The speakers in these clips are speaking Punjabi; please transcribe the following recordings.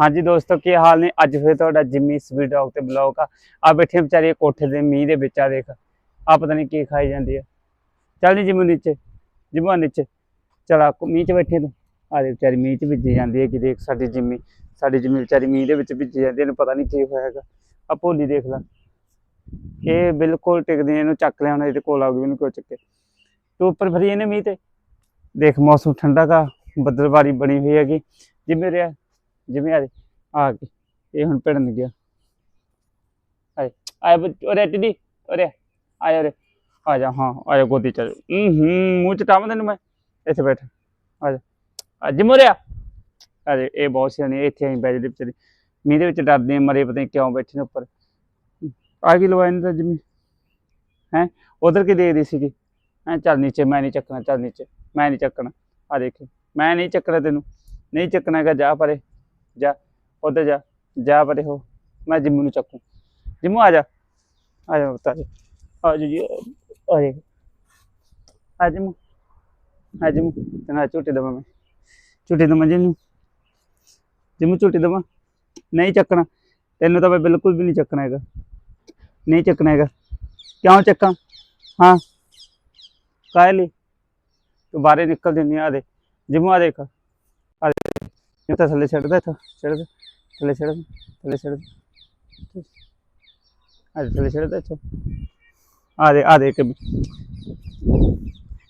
ਹਾਂਜੀ ਦੋਸਤੋ, ਕੀ ਹਾਲ ਨੇ? ਅੱਜ ਫਿਰ ਤੁਹਾਡਾ ਜਿੰਮੀ ਸਵੀਟ ਡੌਗ ਤੇ ਬਲੌਗ ਆ। ਆ ਬੈਠੇ ਵਿਚਾਰੇ ਕੋਠੇ ਦੇ ਮੀਂਹ ਦੇ ਵਿੱਚ ਆ ਦੇਖ। ਆ ਪਤਾ ਨਹੀਂ ਕੀ ਖਾਈ ਜਾਂਦੀ ਆ। ਚੱਲ ਨੀ ਜਿਮੂ ਨੀਚੇ ਜਿਮੂ ਨੀਚੇ। ਚਲ ਮੀਂਹ 'ਚ ਬੈਠੇ ਤੂੰ। ਆ ਦੇ ਵਿਚਾਰੀ ਮੀਂਹ 'ਚ ਭਿੱਜੀ ਜਾਂਦੀ ਹੈ ਕਿ ਦੇਖ ਸਾਡੀ ਜਿੰਮੀ ਸਾਡੀ ਜਿੰਮੀ ਵਿਚਾਰੀ ਮੀਂਹ ਦੇ ਵਿੱਚ ਭਿੱਜੀ ਜਾਂਦੀ ਇਹਨੂੰ ਪਤਾ ਨਹੀਂ ਕੀ ਹੋਇਆ ਹੈਗਾ। ਆ ਭੋਲੀ ਦੇਖ ਲੈ। ਇਹ ਬਿਲਕੁਲ ਟਿਕਦੀ ਇਹਨੂੰ ਚੱਕ ਲਿਆ ਹੁਣ, ਇਹਦੇ ਕੋਲ ਆ ਗਈ ਇਹਨੂੰ ਕਿਉਂ ਚੱਕੇ? ਤੂੰ ਉੱਪਰ ਫਰੀ ਇਹਨੇ ਮੀਂਹ ਤੇ? ਦੇਖ, ਮੌਸਮ ਠੰਡਾ ਕਾ ਬੱਦਲਵਾਰੀ ਬਣੀ ਹੋਈ ਹੈਗੀ। ਜਿਵੇਂ ਰਿਹਾ ਜਿਵੇਂ ਆ ਦੇ ਆ ਕੇ ਇਹ ਹੁਣ ਭਿੜਨ ਗਿਆ। ਆਏ ਆਏ ਉਰੇ ਟਿੱਡੀ ਉਰੇ ਆਏ ਉਰੇ ਆ ਜਾ ਹਾਂ ਆ ਜਾ ਗੋਦੀ ਚੱਲ। ਹੂੰ ਮੂੰਹ ਚ ਟਾਮ ਤੈਨੂੰ ਮੈਂ ਇੱਥੇ ਬੈਠ ਆ ਜਾ। ਅੱਜ ਮੋਰਿਆ ਅਰੇ ਇਹ ਬਹੁਤ ਸਿਆਣੇ ਇੱਥੇ ਆਈ ਬੈਜ ਦੇ ਵਿਚਾਰੀ। ਮੀਂਹ ਦੇ ਵਿੱਚ ਡਰਦੇ ਆ, ਮਰੇ ਪਤਾ ਕਿਉਂ ਬੈਠੇ ਨੇ ਉੱਪਰ। ਆ ਕੀ ਲਵਾਇਆ ਨੇ ਤਾਂ ਜਿਵੇਂ ਹੈ ਉਧਰ ਕੀ ਦੇ ਰਹੀ ਸੀਗੀ? ਹੈ ਚੱਲ ਨੀਚੇ ਮੈਂ ਨਹੀਂ ਚੱਕਣਾ ਚੱਲ ਨੀਚੇ ਮੈਂ ਨਹੀਂ ਚੱਕਣਾ। ਆ ਦੇਖ ਮੈਂ ਨਹੀਂ ਚੱਕਣਾ ਤੈਨੂੰ ਨਹੀਂ ਚੱਕਣਾ ਹੈਗਾ ਜਾ ਪਰੇ। ਜਾ, ਉਧਰ ਜਾ ਜਾ ਪਰੇ ਹੋ, ਮੈਂ ਜਿੰਮੂ ਨੂੰ ਚੱਕੂ। ਜਿੰਮੂ, ਆ ਜਾ। ਆ ਜਾ ਬਤਾ ਦੇ ਆ ਜਾ ਜੀ, ਆ ਜਾ। ਆ ਜਿੰਮੂ। ਆ ਜਿੰਮੂ, ਤੈਨੂੰ ਝੂਟੇ ਦਵਾਂ ਮੈਂ। ਝੂਟੇ ਦਵਾਂ ਜਿੰਮੂ ਜਿੰਮੂ ਝੂਟੇ ਦਵਾਂ। ਨਹੀਂ ਚੱਕਣਾ। ਤੈਨੂੰ ਤਾਂ ਮੈਂ ਬਿਲਕੁਲ ਵੀ ਨਹੀਂ ਚੱਕਣਾ ਹੈਗਾ। ਨਹੀਂ ਚੱਕਣਾ ਹੈਗਾ। ਕਿਉਂ ਚੱਕਾਂ? ਹਾਂ। ਕਾਹੇ ਲਈ? ਤੂੰ ਬਾਹਰੇ ਨਿਕਲ ਜੰਨੀ ਆ ਦੇ ਜਿੰਮੂ, ਆ ਦੇਖ। ਇਹ ਤਾਂ ਥੱਲੇ ਛੱਡ ਦੇ ਇੱਥੋਂ ਛੱਡ ਦੇ ਥੱਲੇ ਛੱਡ ਦੇ ਥੱਲੇ ਛੱਡ ਦੇ ਆ ਦੇ ਥੱਲੇ ਛੱਡ ਦੇ ਇੱਥੋਂ ਆ ਦੇ ਆ ਦੇ ਕੇ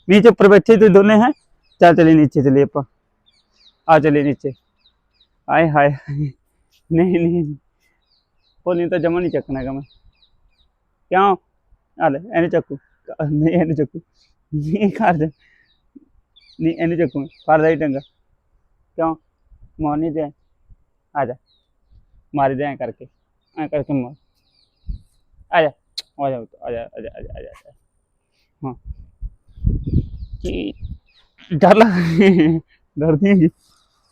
नीचे ऊपर बैठे तो दोनों हैं चल चलिए नीचे चलिए अपा आ चलिए नीचे आए हाय नहीं नहीं नहीं। वो नहीं तो जमा नहीं चकना है मैं क्यों आ ले एने चक्कू नहीं एने चक्कू नहीं कर दे नहीं एने चक्कू कर दे टंगा क्यों मार नहीं दे आ जा मारी दे ऐं करके ऐं करके मार आ जा आ जा आ जा आ जा आ जा आ जा, आ जा। हाँ कि डर लग डरदी ਹੈਗੀ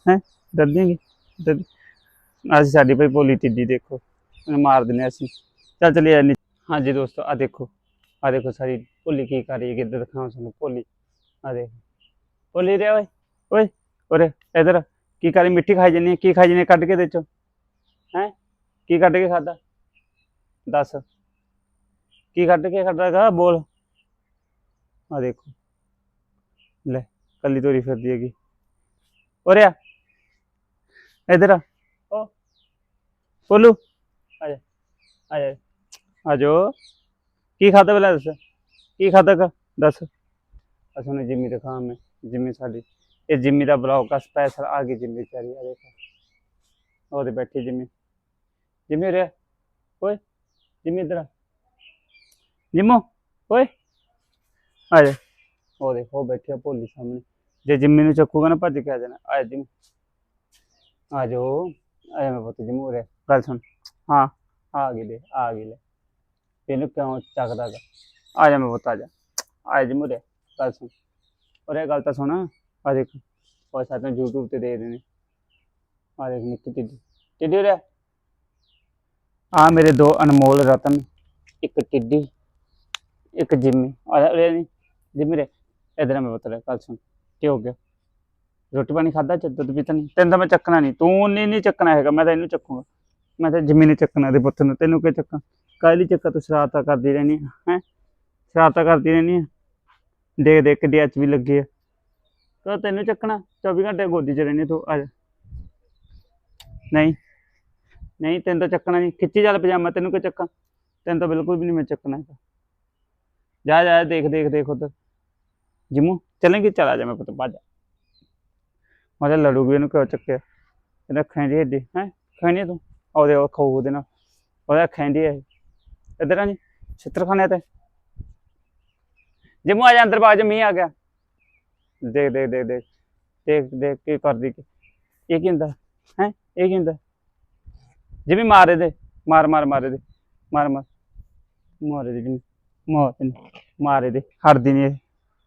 ਹੈ ਡਰਦੀ ਹੈਗੀ ਡਰ ਅਸੀਂ ਸਾਡੀ ਭਾਈ ਭੋਲੀ ਟਿੱਡੀ ਦੇਖੋ ਇਹਨੂੰ ਮਾਰ ਦਿੰਦੇ ਹਾਂ ਅਸੀਂ ਚੱਲ ਚਲੀਏ ਨੀ ਹਾਂਜੀ ਦੋਸਤੋ ਆ ਦੇਖੋ ਆ ਦੇਖੋ ਸਾਰੀ ਭੋਲੀ ਕੀ ਕਰ ਰਹੀ ਹੈ ਕਿੱਧਰ ਦਿਖਾਵਾਂ ਤੁਹਾਨੂੰ ਭੋਲੀ ਆ ਦੇਖ ਭੋਲੀ ਰੇ ਓਏ ਓਏ ਓਰੇ ਇਧਰ ਕੀ ਕਰੀ ਮਿੱਟੀ ਖਾਈ ਜੰਨੀ ਕੀ ਖਾਈ ਜੰਨੀ ਕੱਢ ਕੇ ਦੇ ਚੋ? ਹੈ? ਕੀ ਕੱਢ ਕੇ ਖਾਦਾ ਦੱਸ। ਕੀ ਕੱਢ ਕੇ ਖਾਦਾਗਾ ਬੋਲ। ਆ ਦੇਖੋ। ਲੈ ਕੱਲੀ ਤੋਰੀ ਫਿਰਦੀ ਹੈਗੀ। ਉਰੇ ਆ। ਇਧਰ ਆ। ਓ। ਬੋਲੂ। ਆ ਜਾ। ਆ ਜਾ। ਆ ਜੋ ਕੀ ਖਾਦਾ ਪਹਿਲਾਂ ਦੱਸ? ਕੀ ਖਾਦਾ ਕਾ ਦੱਸ। ਅਸਾਂ ਨੇ ਜਿੰਮੀ ਦਿਖਾ ਮੈਂ। ਜਿੰਮੀ ਸਾਡੀ। ਇਹ ਜਿੰਮੀ ਦਾ ਬਲੌਗ ਆ ਸਪੈਸ਼ਲ ਆ ਗਈ ਜਿੰਮੀ ਚਾਰੀ ਆ ਦੇਖੋ ਉਹਦੇ ਬੈਠੀ ਜਿੰਮੀ ਜਿੰਮੀ ਉਰੇ ਆ। ਓਏ ਜਿੰਮੀ ਇਧਰ ਆ ਜਿੰਮੋ ਓਏ ਆ ਜਾ ਉਹ ਦੇਖੋ ਬੈਠਿਆ ਭੋਲੀ ਸਾਹਮਣੇ ਜੇ ਜਿੰਮੀ ਨੂੰ ਚੱਕੂਗਾ ਨਾ ਭੱਜ ਕੇ ਆ ਜਾਣਾ ਆ ਜਿੰਮ ਆ ਜੋ ਆ ਜਾ ਮੈਂ ਪੁੱਤ ਜਿੰਮੂ ਉਰੇ ਗੱਲ ਸੁਣ ਹਾਂ ਆ ਗਈ ਲੈ ਆ ਗਈ ਲੈ ਇਹਨੂੰ ਕਿਉਂ ਚੱਕਦਾ ਗਾ ਆ ਜਾ ਮੈਂ ਪੁੱਤ ਆ ਜਾ ਆ ਜਿੰਮੂ ਉਰੇ ਗੱਲ ਸੁਣ ਉਰੇ ਗੱਲ ਤਾਂ ਸੁਣ ਆ ਦੇਖ ਉਹ ਸਾਥਾਂ YouTube ਤੇ ਦੇ ਦੇਣੇ ਆ ਦੇਖ ਨਿੱਕੀ ਟਿੱਡੀ ਟਿੱਡੀ ਉਰੇ ਆ ਮੇਰੇ ਦੋ ਅਨਮੋਲ ਰਤਨ, ਇੱਕ ਟਿੱਡੀ ਇੱਕ ਜਿੰਮੀ। ਆ ਨਹੀਂ, ਜਿੰਮੀ ਰੇ, ਇਧਰ ਮੈਂ ਬਤਲਾ ਕੱਲ ਸੁਣ, ਕੀ ਹੋ ਗਿਆ? ਰੋਟੀ ਪਾਣੀ ਖਾਦਾ ਚ, ਦੁੱਧ ਪੀਤਾ ਨਹੀਂ? ਤੈਨੂੰ ਤਾਂ ਮੈਂ ਚੱਕਣਾ ਨਹੀਂ, ਤੂੰ ਨਹੀਂ ਨਹੀਂ ਚੱਕਣਾ ਹੈਗਾ, ਮੈਂ ਤਾਂ ਇਹਨੂੰ ਚੱਕੂਗਾ। ਮੈਂ ਤਾਂ ਜਿੰਮੀ ਨੇ ਚੱਕਣਾ ਦੇ ਪੁੱਤ ਨੂੰ, ਤੈਨੂੰ ਕੀ ਚੱਕਾਂ? ਕਾਹਲੀ ਚੱਕਾ ਤੂੰ, ਸ਼ਰਾਰਤਾਂ ਕਰਦੀ ਰਹਿਣੀ ਹੈ? ਸ਼ਰਾਰਤਾਂ ਕਰਦੀ ਰਹਿਣੀ ਹੈ ਦੇਖ ਦੇਖ ਕਿੱਡੀ ਐਚ ਵੀ ਲੱਗੀ ਆ। ਤਾਂ ਤੈਨੂੰ ਚੱਕਣਾ 24 ਘੰਟੇ ਗੋਦੀ 'ਚ ਰਹਿਣੀ ਤੂੰ ਅੱਜ ਨਹੀਂ ਨਹੀਂ, ਤੈਨੂੰ ਤਾਂ ਚੱਕਣਾ ਨਹੀਂ। ਖਿੱਚੀ ਚੱਲ ਪਜਾਮਾ, ਤੈਨੂੰ ਕਿ ਚੱਕਾਂ? ਤੈਨੂੰ ਤਾਂ ਬਿਲਕੁਲ ਵੀ ਨਹੀਂ ਮੈਂ ਚੱਕਣਾ ਜਾ ਜਾ, ਦੇਖ ਦੇਖ ਦੇਖ ਉਧਰ। ਜਿਮੂ, ਚੱਲੇਂਗੇ? ਚਲਾ ਜਾ ਮੈਂ ਪੁੱਤ, ਭੱਜ ਮਾਰੇ ਲੜੂਗੀ ਇਹਨੂੰ ਕਿਉਂ ਚੱਕਿਆ? ਇਹਦਾ ਖੈਂਦੀ ਏਡੀ ਹੈ? ਖੈਂਦੀ ਤੂੰ? ਉਹਦੇ ਉਹ ਖਾਊ ਉਹਦੇ ਨਾਲ। ਉਹਦਾ ਖੈਂਦੀ ਹੈ ਇਧਰ ਆ ਜੀ, ਛਿੱਤਰਖਾਨੇ ਤੇ। ਜਿਮੂ, ਆ ਜਾ, ਅੰਦਰ ਬਾਜ ਮੀਂਹ ਆ ਗਿਆ। ਦੇਖ ਦੇਖ ਦੇਖ ਦੇਖ। ਦੇਖ ਦੇਖ ਕੀ ਕਰਦੀ ਇਹ ਕੀ ਹੁੰਦਾ? ਹੈ? ਇਹ ਕੀ ਹੁੰਦਾ? ਜਿਵੇਂ ਮਾਰੇ ਦੇ, ਮਾਰ ਮਾਰ, ਮਾਰੇ ਦੇ। ਮਾਰ ਮਾਰ। ਮਾਰੇ ਦੇ ਮਾਰ ਮਾਰੇ ਦੇ। ਹੜਦੀ ਨਹੀਂ ਇਹ।